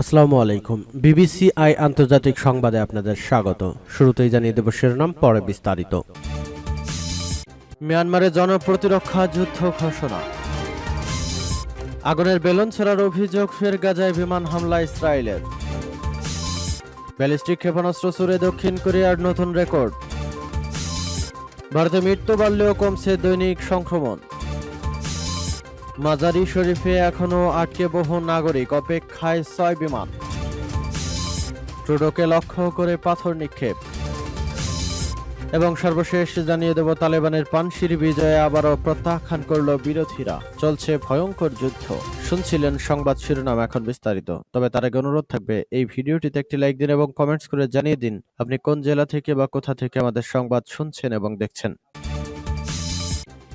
আসসালামু আলাইকুম। BBC I আন্তর্জাতিক সংবাদে আপনাদের স্বাগত। শুরুতেই জানিয়ে দেব শিরোনাম, পরে বিস্তারিত। মিয়ানমারে জনপ্রতিরক্ষা যুদ্ধ ঘোষণা। আগুনের বেলুন ছেড়ার অভিযোগ, ফের গাজায় বিমান হামলা ইসরায়েলের। ব্যালিস্টিক ক্ষেপণাস্ত্র ছুড়ে দক্ষিণ কোরিয়ার নতুন রেকর্ড। ভারতে মৃত্যু বাড়লেও কমছে দৈনিক সংক্রমণ। মাজারি শরীফে এখনও আটকে বহু নাগরিক অপেক্ষায় ছয় বিমান। ট্রুডোকে লক্ষ্য করে পাথর নিক্ষেপ। এবং সর্বশেষ জানিয়ে দেব, তালেবানের পানশির বিজয়ে আবারও প্রত্যাখ্যান করল বিরোধীরা। চলছে ভয়ঙ্কর যুদ্ধ। শুনছিলেন সংবাদ শিরোনাম এখন বিস্তারিত। তবে তার আগে অনুরোধ থাকবে, এই ভিডিওটিতে একটি লাইক দিন এবং কমেন্টস করে জানিয়ে দিন, আপনি কোন জেলা থেকে বা কোথা থেকে আমাদের সংবাদ শুনছেন এবং দেখছেন।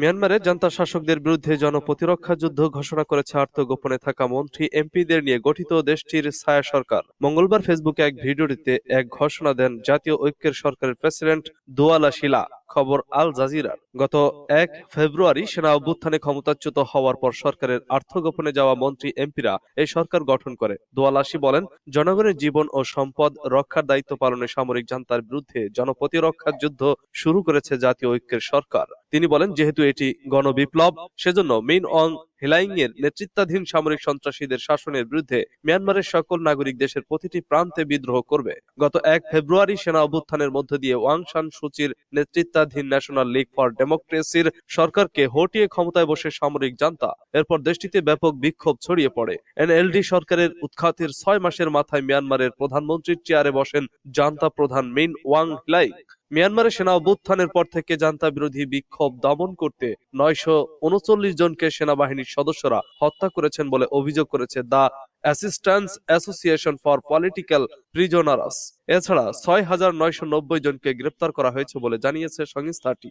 মিয়ানমারের জান্তা শাসকদের বিরুদ্ধে জনপ্রতিরক্ষা যুদ্ধ ঘোষণা করেছে আত্মগোপনে থাকা মন্ত্রী এমপিদের নিয়ে গঠিত দেশটির ছায়া সরকার। মঙ্গলবার ফেসবুকে এক ভিডিওটিতে এক ঘোষণা দেন জাতীয় ঐক্যের সরকারের প্রেসিডেন্ট দোয়ালা শিলা, খবর আল জাজিরার গত এক ফেব্রুয়ারি সেনা অভ্যুত্থানে ক্ষমতাচ্যুত হওয়ার পর সরকারের আত্মগোপনে যাওয়া মন্ত্রী এমপিরা এই সরকার গঠন করে। দোয়ালাসি বলেন, জনগণের জীবন ও সম্পদ রক্ষার দায়িত্ব পালনে সামরিক জান্তার বিরুদ্ধে জনপ্রতিরক্ষার যুদ্ধ শুরু করেছে জাতীয় ঐক্যের সরকার। তিনি বলেন, যেহেতু এটি গণবিপ্লব, সেজন্য মিন অং হেলাইং এর নেতৃত্বাধীন সামরিক সন্ত্রাসীদের শাসনের বিরুদ্ধে মিয়ানমারের সকল নাগরিক দেশের প্রতিটি প্রান্তে বিদ্রোহ করবে। গত এক ফেব্রুয়ারি সেনা অভ্যুত্থানের মধ্য দিয়ে ওয়াং সান সুচির নেতৃত্বাধীন ন্যাশনাল লীগ ফর ডেমোক্রেসির সরকারকে হটিয়ে ক্ষমতায় বসে সামরিক জান্তা। এরপর দেশটিতে ব্যাপক বিক্ষোভ ছড়িয়ে পড়ে। এনএলডি সরকারের উৎখাতের ছয় মাসের মাথায় মিয়ানমারের প্রধানমন্ত্রীর চেয়ারে বসেন জান্তা প্রধান মিন ওয়াং হিলাই। মিয়ানমারের সেনা অভ্যুত্থানের পর থেকে জান্তা বিরোধী বিক্ষোভ দমন করতে নয়শো উনচল্লিশ জনকে সেনাবাহিনীর সদস্যরা হত্যা করেছেন বলে অভিযোগ করেছে the assistance association for political prisoners. এছাড়া ছয় হাজার নয়শো নব্বই জনকে গ্রেপ্তার করা হয়েছে বলে জানিয়েছে সংস্থাটি।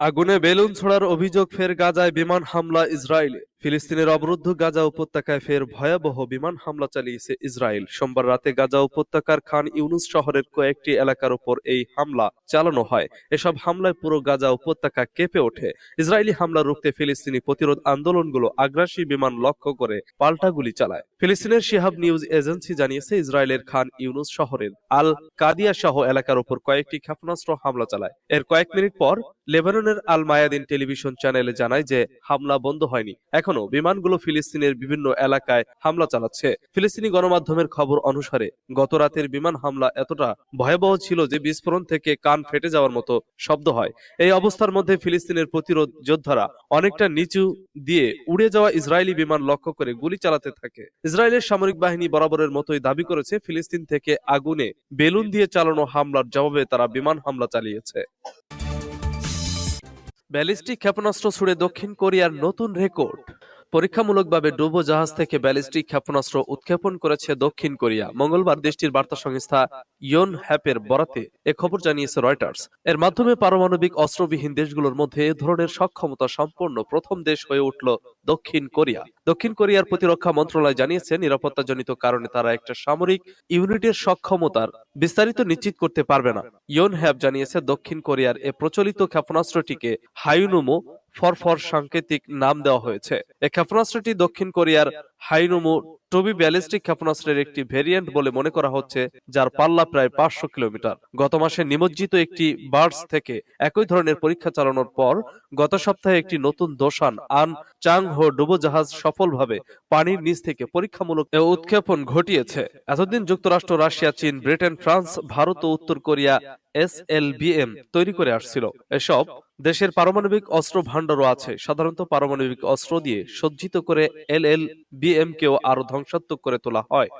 আগুনে বেলুন ছোড়ার অভিযোগ ফের গাজায় বিমান হামলা ইসরায়েলে ফিলিস্তিনের অবরুদ্ধ গাজা উপত্যকায় ফের ভয়াবহ বিমান হামলা চালিয়েছে ইসরায়েল। সোমবার রাতে গাজা উপত্যকার খান ইউনুস শহরের কয়েকটি এলাকার উপর এই হামলা চালানো হয়। এসব হামলায় পুরো গাজা উপত্যকা কেঁপে ওঠে। ইসরায়েলি হামলা রুখতে ফিলিস্তিনি প্রতিরোধ আন্দোলনগুলো আগ্রাসী বিমান লক্ষ্য করে পাল্টা গুলি চালায়। ফিলিস্তিনের শিহাব নিউজ এজেন্সি জানিয়েছে, ইসরায়েলের খান ইউনুস শহরের আল কাদিয়া সহ এলাকার উপর কয়েকটি ক্ষেপণাস্ত্র হামলা চালায়। এর কয়েক মিনিট পর লেবাননের আল মায়াদিন টেলিভিশন চ্যানেলে জানায় যে, হামলা বন্ধ হয়নি। এখনও বিমানগুলো ফিলিস্তিনের বিভিন্ন এলাকায় হামলা চালাচ্ছে। ফিলিস্তিনি গণমাধ্যমের খবর অনুসারে, গত রাতের বিমান হামলা এতটা ভয়াবহ ছিল যে বিস্ফোরণ থেকে কান ফেটে যাওয়ার মতো শব্দ হয়। এই অবস্থার মধ্যে ফিলিস্তিনের প্রতিরোধ যোদ্ধারা অনেকটা নিচু দিয়ে উড়ে যাওয়া ইসরায়েলি বিমান লক্ষ্য করে গুলি চালাতে থাকে। ইসরায়েলের সামরিক বাহিনী বরাবরের মতোই দাবি করেছে, ফিলিস্তিন থেকে আগুনে বেলুন দিয়ে চালানো হামলার জবাবে তারা বিমান হামলা চালিয়েছে। ব্যালিস্টিক ক্ষেপণাস্ত্র ছুড়ে দক্ষিণ কোরিয়ার নতুন রেকর্ড। পরীক্ষামূলকভাবে ডুবো জাহাজ থেকে ব্যালিস্টিক ক্ষেপণাস্ত্র উৎক্ষেপণ করেছে দক্ষিণ কোরিয়া। মঙ্গলবার দেশটির বার্তা সংস্থা ইয়ন হ্যাপের বরাতে এ খবর জানিয়েছে রয়টার্স। এর মাধ্যমে পারমাণবিক অস্ত্রবিহীন দেশগুলোর মধ্যে এ ধরনের সক্ষমতা সম্পন্ন প্রথম দেশ হয়ে উঠল দক্ষিণ কোরিয়া। দক্ষিণ কোরিয়ার প্রতিরক্ষা মন্ত্রণালয় জানিয়েছে, নিরাপত্তাজনিত কারণে তারা একটা সামরিক ইউনিটের সক্ষমতার বিস্তারিত নিশ্চিত করতে পারবে না। ইয়ন হ্যাব জানিয়েছে, দক্ষিণ কোরিয়ার এ প্রচলিত ক্ষেপণাস্ত্রটিকে হাইনুমো ফরফর সাংকেতিক নাম দেওয়া হয়েছে। এই ক্ষেপণাস্ত্রটি দক্ষিণ কোরিয়ার হাইনুমো টবি ব্যালিস্টিক ক্ষেপণাস্ত্রের একটি ভেরিয়েন্ট বলে মনে করা হচ্ছে যার পাল্লা প্রায় পাঁচশো কিলোমিটার। গত মাসে নিমজ্জিত একটি বার্ডস থেকে একই ধরনের পরীক্ষা চালানোর পর গত সপ্তাহে একটি নতুন দোসান আন চাং হো ডুবোজাহাজ সফলভাবে পানির নিচ থেকে পরীক্ষামূলক উৎক্ষেপণ ঘটিয়েছে। এতদিন যুক্তরাষ্ট্র রাশিয়া চীন ব্রিটেন ফ্রান্স ভারত ও উত্তর কোরিয়া এস এল তৈরি করে আসছিল। এসব দেশের পারমাণবিক অস্ত্র ভাণ্ডারও আছে। সাধারণত পারমাণবিক অস্ত্র দিয়ে সজ্জিত করে এল এল বিএম কেও আরও ধ্বংসাত্মক করে তোলা হয়।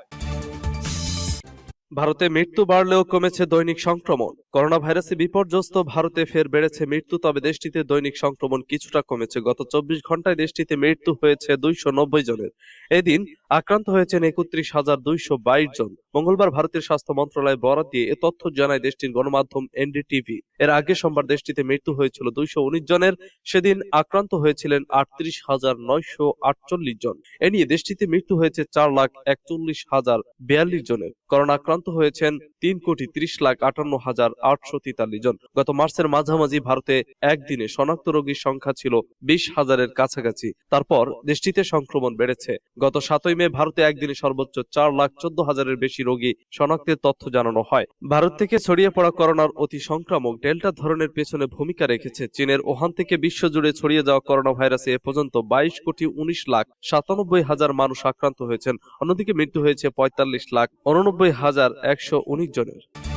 ভারতে মৃত্যু বাড়লেও কমেছে দৈনিক সংক্রমণ। করোনা ভাইরাসে বিপর্যস্ত, ভারতে ফের বেড়েছে মৃত্যু, তবে দেশটিতে দৈনিক সংক্রমণ কিছুটা কমেছে। গত চব্বিশ ঘন্টায় দেশটিতে মৃত্যু হয়েছে দুইশো নব্বই জনের। এদিন আক্রান্ত হয়েছেন একত্রিশ হাজার দুইশো বাইশ জন। মঙ্গলবার ভারতের স্বাস্থ্য মন্ত্রণালয় বরাদ দিয়ে এ তথ্য জানায় দেশটির গণমাধ্যম এনডিটিভি। এর আগে সোমবার দেশটিতে মৃত্যু হয়েছিল দুইশো উনিশ জনের। সেদিন আক্রান্ত হয়েছিলেন আটত্রিশ হাজার নয়শো আটচল্লিশ জন। এ নিয়ে দেশটিতে মৃত্যু হয়েছে চার লাখ একচল্লিশ হাজার বিয়াল্লিশ জনের। করোনা আক্রান্ত হয়েছেন তিন কোটি ত্রিশ লাখ আটান্ন হাজার আটশো তেতাল্লিশ জন। গত মার্চের মাঝামাঝি ভারতে একদিনে শনাক্ত রোগীর সংখ্যা ছিল বিশ হাজারের কাছাকাছি। তারপর দেশটিতে সংক্রমণ বেড়েছে। গত সাতই মে ভারতে একদিনে সর্বোচ্চ চার লাখ চোদ্দ হাজারের বেশি রোগী শনাক্তের তথ্য জানানো হয়। ভারত থেকে ছড়িয়ে পড়া করোনার অতি সংক্রামক ডেল্টা ধরনের পেছনে ভূমিকা রেখেছে। চীনের ওহান থেকে বিশ্বজুড়ে ছড়িয়ে যাওয়া করোনা ভাইরাসে এ পর্যন্ত বাইশ কোটি উনিশ লাখ সাতানব্বই হাজার মানুষ আক্রান্ত হয়েছেন। অন্যদিকে মৃত্যু হয়েছে পঁয়তাল্লিশ লাখ উননব্বই হাজার একশো উনিশ জনের।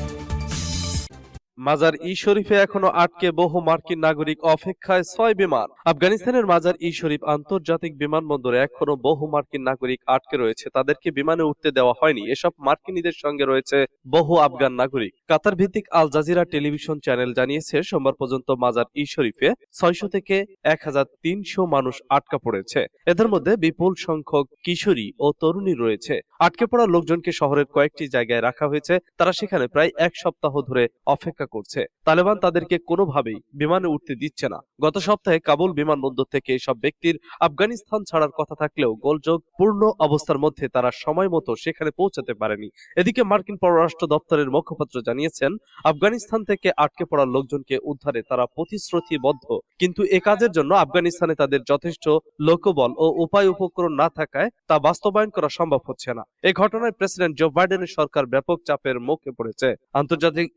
মাজার ই শরীফে এখনও আটকে বহু মার্কিন নাগরিক অপেক্ষায় ছয় বিমান। আফগানিস্তানের মাজার ই শরীফ আন্তর্জাতিক বিমানবন্দরে এখনও বহু মার্কিন নাগরিক আটকে রয়েছে। তাদেরকে বিমানে উঠতে দেওয়া হয়নি। এসব মার্কিনীদের সঙ্গে রয়েছে বহু আফগান নাগরিক। কাতার ভিত্তিক আল জাজিরা টেলিভিশন চ্যানেল জানিয়েছে, সোমবার পর্যন্ত মাজার ই শরীফে ছয়শো থেকে এক হাজার তিনশো মানুষ আটকা পড়েছে। এদের মধ্যে বিপুল সংখ্যক কিশোরী ও তরুণী রয়েছে। আটকে পড়া লোকজনকে শহরের কয়েকটি জায়গায় রাখা হয়েছে। তারা সেখানে প্রায় এক সপ্তাহ ধরে অপেক্ষা করছে। তালেবান তাদেরকে কোনোভাবেই বিমানে উঠতে দিচ্ছে না। গত সপ্তাহে কাবুল বিমানবন্দর থেকে এসব ব্যক্তির আফগানিস্তান ছাড়ার কথা থাকলেও গোলযোগ পূর্ণ অবস্থার মধ্যে তারা সময় মতো সেখানে পৌঁছাতে পারেনি। এদিকে মার্কিন পররাষ্ট্র দপ্তরের মুখপাত্র জানিয়েছেন, আফগানিস্তান থেকে আটকে পড়া লোকজনকে উদ্ধারে তারা প্রতিশ্রুতিবদ্ধ। কিন্তু এ কাজের জন্য আফগানিস্তানে তাদের যথেষ্ট লোকবল ও উপায় উপকরণ না থাকায় তা বাস্তবায়ন করা সম্ভব হচ্ছে না। এই ঘটনায় প্রেসিডেন্ট জো বাইডেনের সরকার ব্যাপক চাপের মুখে পড়েছে। আন্তর্জাতিক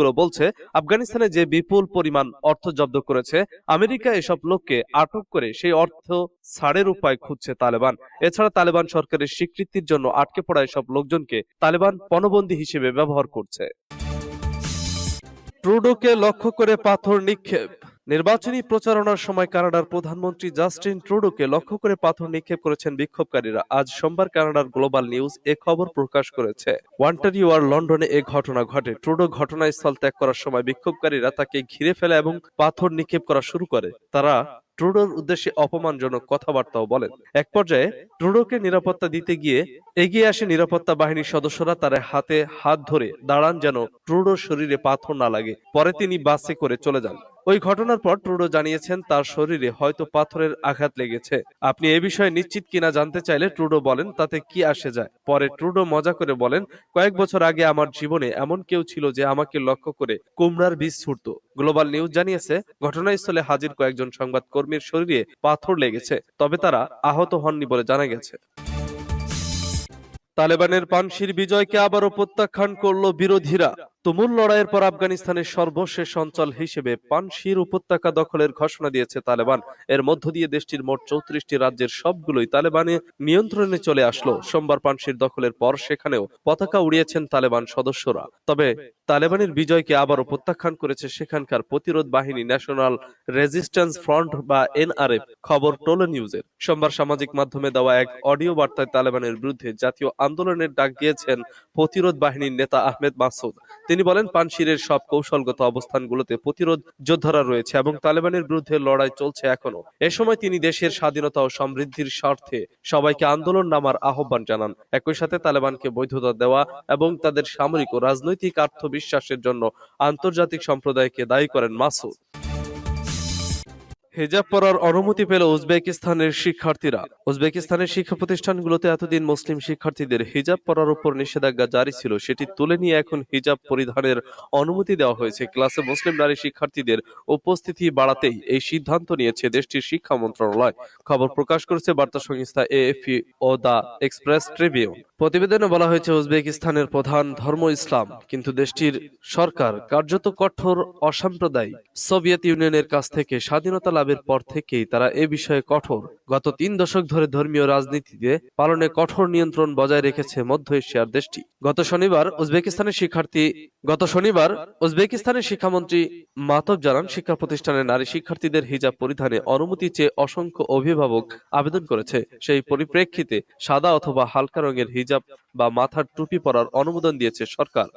গণমাধ্যমগুলো বলছে, আফগানিস্তানে যে বিপুল পরিমাণ অর্থ জব্দ করেছে, আমেরিকা এসব লোককে আটক করে সেই অর্থ ছাড়ের উপায় খুঁজছে তালেবান। এছাড়া তালেবান সরকারের স্বীকৃতির জন্য আটকে পড়া এসব লোকজনকে তালেবান পণবন্দী হিসেবে ব্যবহার করছে। ট্রুডোকে লক্ষ্য করে পাথর নিক্ষেপ। নির্বাচনী প্রচারণার সময় কানাডার প্রধানমন্ত্রী জাস্টিন ট্রুডোকে লক্ষ্য করে পাথর নিক্ষেপ করেছেন বিক্ষোভকারীরা। আজ সোমবার কানাডার গ্লোবাল নিউজ এ খবর প্রকাশ করেছে। ওয়ান্টারিও আর লন্ডনে এ ঘটনা ঘটে। ট্রুডো ঘটনাস্থল ত্যাগ করার সময় বিক্ষোভকারীরা তাকে ঘিরে ফেলে এবং পাথর নিক্ষেপ করা শুরু করে। তারা ট্রুডোর উদ্দেশ্যে অপমানজনক কথাবার্তাও বলেন। এক পর্যায়ে ট্রুডোকে নিরাপত্তা দিতে গিয়ে এগিয়ে আসে নিরাপত্তা বাহিনীর সদস্যরা তার হাতে হাত ধরে দাঁড়ান যেন ট্রুডোর শরীরে পাথর না লাগে। পরে তিনি বাসে করে চলে যান। ওই ঘটনার পর ট্রুডো জানিয়েছেন তার শরীরে হয়তো পাথরের আঘাত লেগেছে। আপনি এ বিষয়ে নিশ্চিত কিনা জানতে চাইলে ট্রুডো বলেন, তাতে কি আসে যায়। পরে ট্রুডো মজা করে বলেন, কয়েক বছর আগে আমার জীবনে এমন কেউ ছিল যে আমাকে লক্ষ্য করে কুমড়ার বীজ ছুটত গ্লোবাল নিউজ জানিয়েছে, ঘটনাস্থলে হাজির কয়েকজন সংবাদ কর্মীর শরীরে পাথর লেগেছে, তবে তারা আহত হননি বলে জানা গেছে। তালেবানের পানশির বিজয়কে আবারও প্রত্যাখ্যান করল বিরোধীরা। তুমুল লড়াইয়ের পর আফগানিস্তানের সর্বশেষ অঞ্চল হিসেবে পানশির উপত্যকা দখলের ঘোষণা দিয়েছে তালেবান। এর মধ্য দিয়ে দেশটির মোট চৌত্রিশটি রাজ্যের সবগুলোই তালেবানের নিয়ন্ত্রণে চলে আসলো। সোমবার পানশির দখলের পর সেখানেও পতাকা উড়িয়েছেন তালেবান সদস্যরা। তবে তালেবানের বিজয়কে আবারও প্রত্যাখ্যান করেছে সেখানকার প্রতিরোধ বাহিনী ন্যাশনাল রেজিস্ট্যান্স ফ্রন্ট বা এনআরএফ, খবর টোলো নিউজের। সোমবার সামাজিক মাধ্যমে দেওয়া এক অডিও বার্তায় তালেবানের বিরুদ্ধে জাতীয় আন্দোলনের ডাক দিয়েছেন প্রতিরোধ বাহিনীর নেতা আহমেদ মাসুদ। তিনি বলেন, পানশিরের সব কৌশলগত অবস্থানগুলোতে প্রতিরোধ যোদ্ধারা রয়েছে এবং তালেবানের বিরুদ্ধে লড়াই চলছে এখনও। এ সময় তিনি দেশের স্বাধীনতা ও সমৃদ্ধির স্বার্থে সবাইকে আন্দোলন নামার আহ্বান জানান। একই সাথে তালেবানকে বৈধতা দেওয়া এবং তাদের সামরিক ও রাজনৈতিক আর্থ বিশ্বাসের জন্য আন্তর্জাতিক সম্প্রদায়কে দায়ী করেন মাসুদ। হেজাব পরার অনুমতি পেল উজবেকিস্তানের শিক্ষার্থীরা। উজবেকিস্তানের শিক্ষা প্রতিষ্ঠানগুলোতে এতদিন মুসলিম শিক্ষার্থীদের হিজাব পরার উপর নিষেধাজ্ঞা জারি ছিল, সেটি তুলে নিয়ে এখন হিজাব পরিধানের অনুমতি দেওয়া হয়েছে। ক্লাসে মুসলিম নারী শিক্ষার্থীদের উপস্থিতি বাড়াতেই এই সিদ্ধান্ত নিয়েছে দেশটির শিক্ষা মন্ত্রণালয়। খবর প্রকাশ করেছে বার্তা সংস্থা এএফপি ও দা এক্সপ্রেস ট্রিবিউন। প্রতিবেদনে বলা হয়েছে উজবেকিস্তানের প্রধান ধর্ম ইসলাম, কিন্তু দেশটির সরকার কার্যত কঠোর অসাম্প্রদায়িক। সোভিয়েত ইউনিয়নের কাছ থেকে স্বাধীনতা লাভের পর থেকেই তারা এ বিষয়ে কঠোর। গত তিন দশক ধরে ধর্মীয় রাজনীতিতে পালনে কঠোর নিয়ন্ত্রণ বজায় রেখেছে মধ্য এশিয়ার দেশটি। গত শনিবার উজবেকিস্তানের শিক্ষার্থী গত শনিবার উজবেকিস্তানের শিক্ষামন্ত্রী মাতব জানান, শিক্ষা প্রতিষ্ঠানের নারী শিক্ষার্থীদের হিজাব পরিধানে অনুমতি চেয়ে অসংখ্য অভিভাবক আবেদন করেছে। সেই পরিপ্রেক্ষিতে সাদা অথবা হালকা রঙের হিজাব হিজাব বা মাথার টুপি পরার অনুমোদন দিয়েছে সরকার।